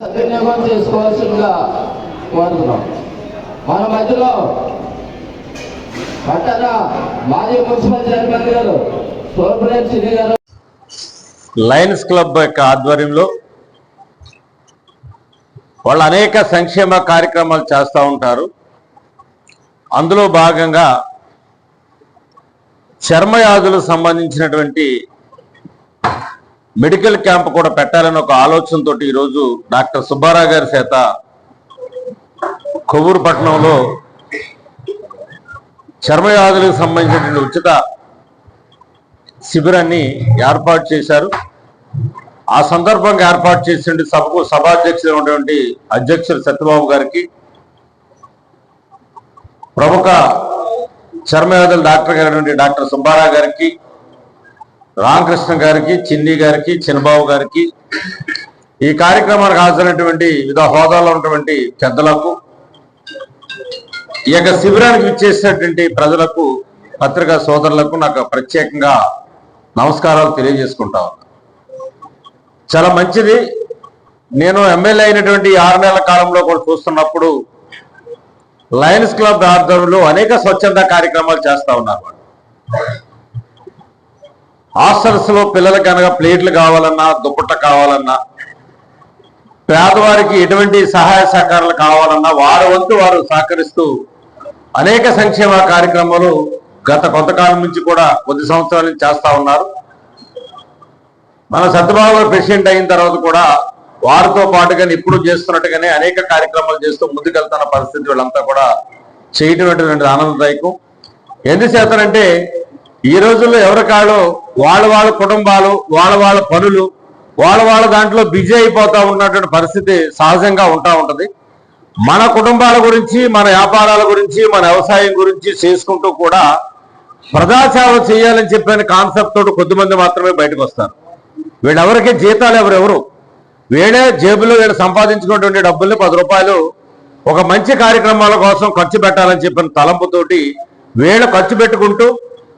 సద్వినియోగం చేసుకోవాల్సిందిగా కోరుతున్నాం. మన మధ్యలో పట్టణ మాజీ మున్సిపల్ చైర్మన్ గారు సోమరేట్ సిరి గారు లయన్స్ క్లబ్ యొక్క ఆధ్వర్యంలో వాళ్ళు అనేక సంక్షేమ కార్యక్రమాలు చేస్తూ ఉంటారు. అందులో భాగంగా చర్మయాదులకు సంబంధించినటువంటి మెడికల్ క్యాంప్ కూడా పెట్టాలని ఒక ఆలోచనతో ఈరోజు డాక్టర్ సుబ్బారావు గారి చేత కొవ్వూరు పట్టణంలో చర్మవ్యాధులకు సంబంధించినటువంటి ఉచిత శిబిరాన్ని ఏర్పాటు చేశారు. ఆ సందర్భంగా ఏర్పాటు చేసిన సభకు సభాధ్యక్షులు ఉన్నటువంటి అధ్యక్షుడు సత్యబాబు గారికి ప్రముఖ చర్మవ్యాధుల డాక్టర్ గారి డాక్టర్ సుబ్బారావు గారికి రామకృష్ణ గారికి చిన్ని గారికి చిన్నబాబు గారికి ఈ కార్యక్రమానికి హాజరైనటువంటి వివిధ హోదాలో ఉన్నటువంటి పెద్దలకు ఈ యొక్క శిబిరానికి విచ్చేసినటువంటి ప్రజలకు పత్రికా సోదరులకు నాకు ప్రత్యేకంగా నమస్కారాలు తెలియజేసుకుంటా చాలా మంచిది. నేను ఎమ్మెల్యే అయినటువంటి ఆరు నెలల కాలంలో కూడా చూస్తున్నప్పుడు లయన్స్ క్లబ్ ఆధ్వర్యంలో అనేక స్వచ్ఛంద కార్యక్రమాలు చేస్తా ఉన్నారు హాస్టల్స్లో లో పిల్లలకి కనుక ప్లేట్లు కావాలన్నా దుప్పట్ట కావాలన్నా పేదవారికి ఎటువంటి సహాయ సహకారాలు కావాలన్నా వారి వంతు వారు సహకరిస్తూ అనేక సంక్షేమ కార్యక్రమాలు గత కొంతకాలం నుంచి కూడా కొద్ది సంవత్సరాల నుంచి చేస్తా ఉన్నారు. మన సత్యబాబు ప్రెసిడెంట్ అయిన తర్వాత కూడా వారితో పాటుగానే ఇప్పుడు చేస్తున్నట్టుగానే అనేక కార్యక్రమాలు చేస్తూ ముందుకెళ్తున్న పరిస్థితి వీళ్ళంతా కూడా చేయటం ఆనందదాయకం. ఎందుచేతనంటే ఈ రోజుల్లో ఎవరి వాళ్ళ వాళ్ళ కుటుంబాలు వాళ్ళ వాళ్ళ పనులు వాళ్ళ వాళ్ళ దాంట్లో బిజీ అయిపోతూ ఉన్నటువంటి పరిస్థితి సహజంగా ఉంటా ఉంటుంది. మన కుటుంబాల గురించి మన వ్యాపారాల గురించి మన వ్యవసాయం గురించి చేసుకుంటూ కూడా ప్రజాసేవ చేయాలని చెప్పిన కాన్సెప్ట్ తోటి కొద్దిమంది మాత్రమే బయటకు వస్తారు. వీళ్ళెవరికి జీతాలు ఎవరెవరు వీడే జేబులో వీళ్ళు సంపాదించుకున్నటువంటి డబ్బుల్ని పది రూపాయలు ఒక మంచి కార్యక్రమాల కోసం ఖర్చు పెట్టాలని చెప్పిన తలంపుతోటి వీళ్ళు ఖర్చు పెట్టుకుంటూ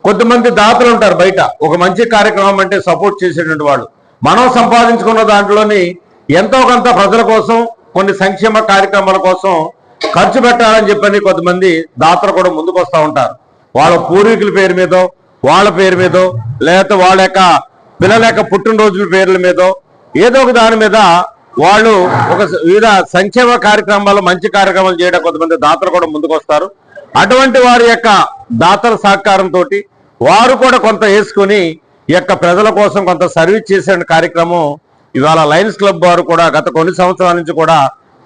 కొంతమంది దాతలు ఉంటారు బయట. ఒక మంచి కార్యక్రమం అంటే సపోర్ట్ చేసేటువంటి వాళ్ళు. మనం సంపాదించుకున్న దాంట్లోని ఎంతో కొంత ప్రజల కోసం కొన్ని సంక్షేమ కార్యక్రమాల కోసం ఖర్చు పెట్టాలని చెప్పని కొంతమంది దాతలు కూడా ముందుకు వస్తూ ఉంటారు. వాళ్ళ పూర్వీకుల పేరు మీదో వాళ్ళ పేరు మీదో లేకపోతే వాళ్ళ యొక్క పిల్లల యొక్క పుట్టినరోజుల పేర్ల మీదో ఏదో ఒక దాని మీద వాళ్ళు ఒక వివిధ సంక్షేమ కార్యక్రమాలు మంచి కార్యక్రమాలు చేయడం కొంతమంది దాతలు కూడా ముందుకు వస్తారు అటువంటి వారి యొక్క దాతల సహకారంతో వారు కూడా కొంత వేసుకుని ఈ యొక్క ప్రజల కోసం కొంత సర్వీస్ చేసే కార్యక్రమం ఇవాళ లయన్స్ క్లబ్ వారు కూడా గత కొన్ని సంవత్సరాల నుంచి కూడా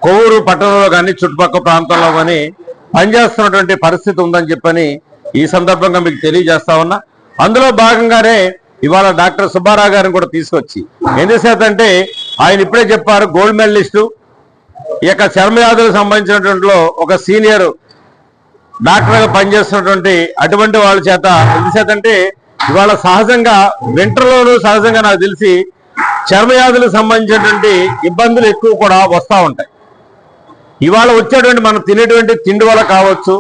కొవ్వూరు పట్టణంలో కానీ చుట్టుపక్కల ప్రాంతంలో కానీ పనిచేస్తున్నటువంటి పరిస్థితి ఉందని చెప్పని ఈ సందర్భంగా మీకు తెలియజేస్తా ఉన్నా. అందులో భాగంగానే ఇవాళ డాక్టర్ సుబ్బారావు గారిని కూడా తీసుకొచ్చి ఎందుచేతంటే ఆయన ఇప్పుడే చెప్పారు గోల్డ్ మెడలిస్టు. ఈ యొక్క చర్మవ్యాధులకు సంబంధించినటువంటి ఒక సీనియర్ డాక్టర్గా పనిచేస్తున్నటువంటి అటువంటి వాళ్ళ చేత ఎందుచేత అంటే ఇవాళ సహజంగా వింటర్లోనూ సహజంగా నాకు తెలిసి చర్మవ్యాధులకు సంబంధించినటువంటి ఇబ్బందులు ఎక్కువ కూడా వస్తూ ఉంటాయి. ఇవాళ వచ్చేటువంటి మనం తినేటువంటి తిండి వల్ల కావచ్చు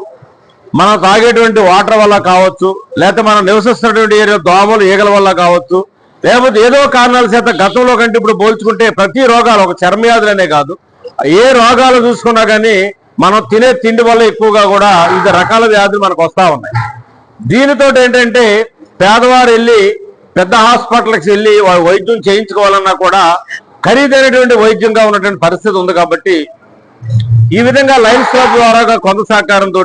మనం తాగేటువంటి వాటర్ వల్ల కావచ్చు లేకపోతే మనం నివసిస్తున్నటువంటి ఏరియా దోమలు ఈగల వల్ల కావచ్చు లేకపోతే ఏదో కారణాల చేత గతంలో కంటే ఇప్పుడు పోల్చుకుంటే ప్రతి రోగాలు ఒక చర్మవ్యాధులనే కాదు. ఏ రోగాలు చూసుకున్నా కానీ మనం తినే తిండి వల్ల ఎక్కువగా కూడా వివిధ రకాల వ్యాధులు మనకు వస్తూ ఉన్నాయి. దీనితో ఏంటంటే పేదవారు వెళ్ళి పెద్ద హాస్పిటల్కి వెళ్ళి వైద్యం చేయించుకోవాలన్నా కూడా ఖరీదైనటువంటి వైద్యంగా ఉన్నటువంటి పరిస్థితి ఉంది కాబట్టి ఈ విధంగా లైన్స్ క్లబ్ ద్వారా కొంత సహకారంతో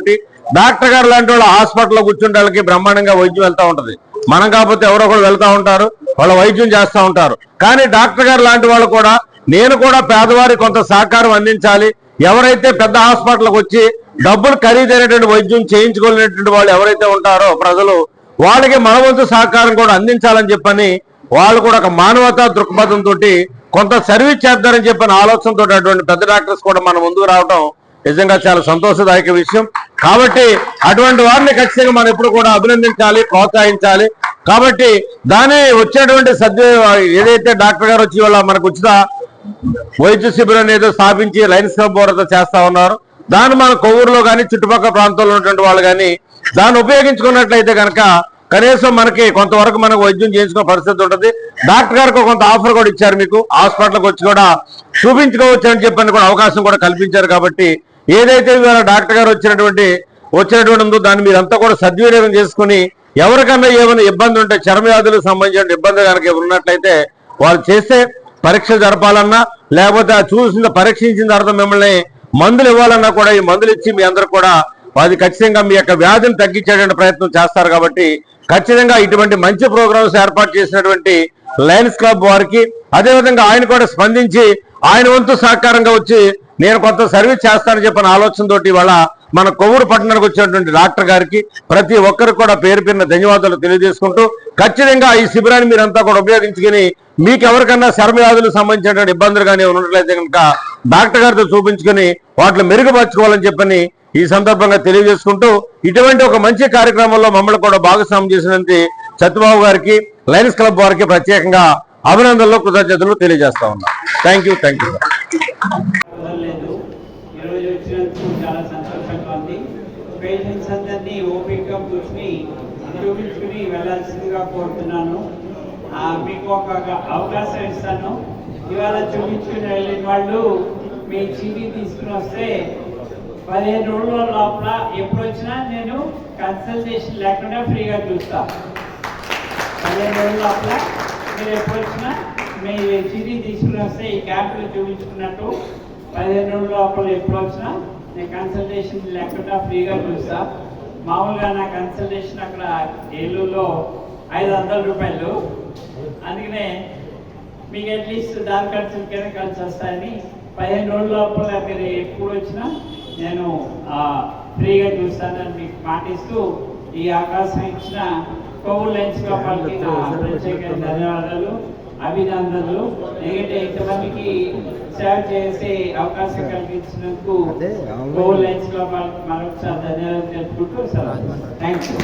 డాక్టర్ గారు లాంటి వాళ్ళు హాస్పిటల్లో కూర్చుంటే వాళ్ళకి బ్రహ్మాండంగా వైద్యం వెళ్తూ ఉంటుంది. మనం కాకపోతే ఎవరో ఒకరు వెళ్తా ఉంటారు వాళ్ళ వైద్యం చేస్తూ ఉంటారు. కానీ డాక్టర్ గారు లాంటి వాళ్ళు కూడా నేను కూడా పేదవారికి కొంత సహకారం అందించాలి ఎవరైతే పెద్ద హాస్పిటల్కి వచ్చి డబ్బులు ఖరీదైనటువంటి వైద్యం చేయించుకోలేనటువంటి వాళ్ళు ఎవరైతే ఉంటారో ప్రజలు వాళ్ళకి మన సహకారం కూడా అందించాలని చెప్పని వాళ్ళు కూడా ఒక మానవతా దృక్పథంతో కొంత సర్వీస్ చేద్దారని చెప్పిన ఆలోచనతో అటువంటి పెద్ద డాక్టర్స్ కూడా మన ముందుకు రావడం నిజంగా చాలా సంతోషదాయక విషయం. కాబట్టి అటువంటి వారిని ఖచ్చితంగా మనం ఎప్పుడు కూడా అభినందించాలి ప్రోత్సహించాలి. కాబట్టి దాని వచ్చేటువంటి సద్వి ఏదైతే డాక్టర్ గారు వచ్చి వాళ్ళ మనకు ఉచిత వైద్య శిబిరం ఏదో స్థాపించి లైన్స్ క్లబ్ బోర్డుతో చేస్తా ఉన్నారు. దాన్ని మన కొవ్వూరులో కానీ చుట్టుపక్కల ప్రాంతాల్లో ఉన్నటువంటి వాళ్ళు కానీ దాన్ని ఉపయోగించుకున్నట్లయితే కనుక కనీసం మనకి కొంతవరకు మనకు వైద్యం చేయించుకునే పరిస్థితి ఉంటుంది. డాక్టర్ గారికి కొంత ఆఫర్ కూడా ఇచ్చారు మీకు. హాస్పిటల్కి వచ్చి కూడా చూపించుకోవచ్చు అని చెప్పని కూడా అవకాశం కూడా కల్పించారు కాబట్టి ఏదైతే ఇవాళ డాక్టర్ గారు వచ్చినటువంటి వచ్చినటువంటి ఉందో దాన్ని మీరంతా కూడా సద్వినియోగం చేసుకుని ఎవరికన్నా ఏమైనా ఇబ్బంది ఉంటే చర్మవ్యాధులకు సంబంధించిన ఇబ్బంది కనుక ఉన్నట్లయితే వాళ్ళు చేస్తే పరీక్ష జరపాలన్నా లేకపోతే చూసిన పరీక్షించిన తర్వాత మిమ్మల్ని మందులు ఇవ్వాలన్నా కూడా ఈ మందులు ఇచ్చి మీ అందరు కూడా అది ఖచ్చితంగా మీ యొక్క వ్యాధిని తగ్గించేటువంటి ప్రయత్నం చేస్తారు కాబట్టి ఖచ్చితంగా ఇటువంటి మంచి ప్రోగ్రామ్స్ ఏర్పాటు చేసినటువంటి లయన్స్ క్లబ్ వారికి అదేవిధంగా ఆయన కూడా స్పందించి ఆయన వంతు సహకారంగా వచ్చి నేను కొంత సర్వీస్ చేస్తానని చెప్పిన ఆలోచనతోటి ఇవాళ మన కొవ్వూరు పట్టణానికి వచ్చినటువంటి డాక్టర్ గారికి ప్రతి ఒక్కరికి కూడా పేరు పేరున ధన్యవాదాలు తెలియజేసుకుంటూ ఖచ్చితంగా ఈ శిబిరాన్ని మీరంతా కూడా ఉపయోగించుకుని మీకు ఎవరికన్నా చర్మ వ్యాధులకు సంబంధించినటువంటి ఇబ్బందులు కానీ ఉన్నట్లయితే కనుక డాక్టర్ గారితో చూపించుకుని వాటిని మెరుగుపరచుకోవాలని చెప్పని ఈ సందర్భంగా తెలియజేసుకుంటూ ఇటువంటి ఒక మంచి కార్యక్రమంలో మమ్మల్ని కూడా భాగస్వామ్యం చేసినందుకు సత్యబాబు గారికి లయన్స్ క్లబ్ వారికి ప్రత్యేకంగా అభినందనలు కృతజ్ఞతలు తెలియజేస్తా ఉన్నా. థ్యాంక్ యూ థ్యాంక్ యూ కుదరలేదు ఈరోజు వచ్చినందుకు చాలా సంతోషంగా ఉంది పేషెంట్స్ అందరినీ ఓపికగా కూర్చుని చూపించుకుని వెళ్ళాల్సిందిగా కోరుతున్నాను. ఆ, మీకు ఒక అవకాశం ఇస్తాను. ఇవాళ చూపించుకుని వెళ్ళిన వాళ్ళు మీ చీటీ తీసుకుని వస్తే పదిహేను రోజుల లోపల ఎప్పుడు వచ్చినా నేను కన్సల్టేషన్ లేకుండా ఫ్రీగా చూస్తా. పదిహేను రోజుల లోపల మీరు ఎప్పుడు వచ్చినా మీ చీటీ తీసుకుని వస్తే ఈ క్యాంపులు చూపించుకున్నట్టు పదిహేను రోజుల లోపల ఎప్పుడు వచ్చినా నేను కన్సల్టేషన్ లేకుండా ఫ్రీగా చూస్తా. మామూలుగా నా కన్సల్టేషన్ అక్కడ ఏలూరులో ఐదు వందల రూపాయలు. అందుకనే మీకు అట్లీస్ట్ దాని ఖర్చులకైనా కలిసి వస్తాయని పదిహేను రోజుల లోపల మీరు ఎప్పుడు వచ్చినా నేను ఆ, ఫ్రీగా చూస్తానని మీకు మాటిస్తూ ఈ అవకాశం ఇచ్చిన కోవిడ్ లెన్స్ వాళ్ళకి నా ప్రత్యేక ధన్యవాదాలు. అభినందనలు. ఎందుకంటే ఇంతమందికి సేవ చేసే అవకాశం కల్పించినందుకు లెన్స్ వాళ్ళకి మరొకసారి ధన్యవాదాలు తెలుపుకుంటూ థ్యాంక్ యూ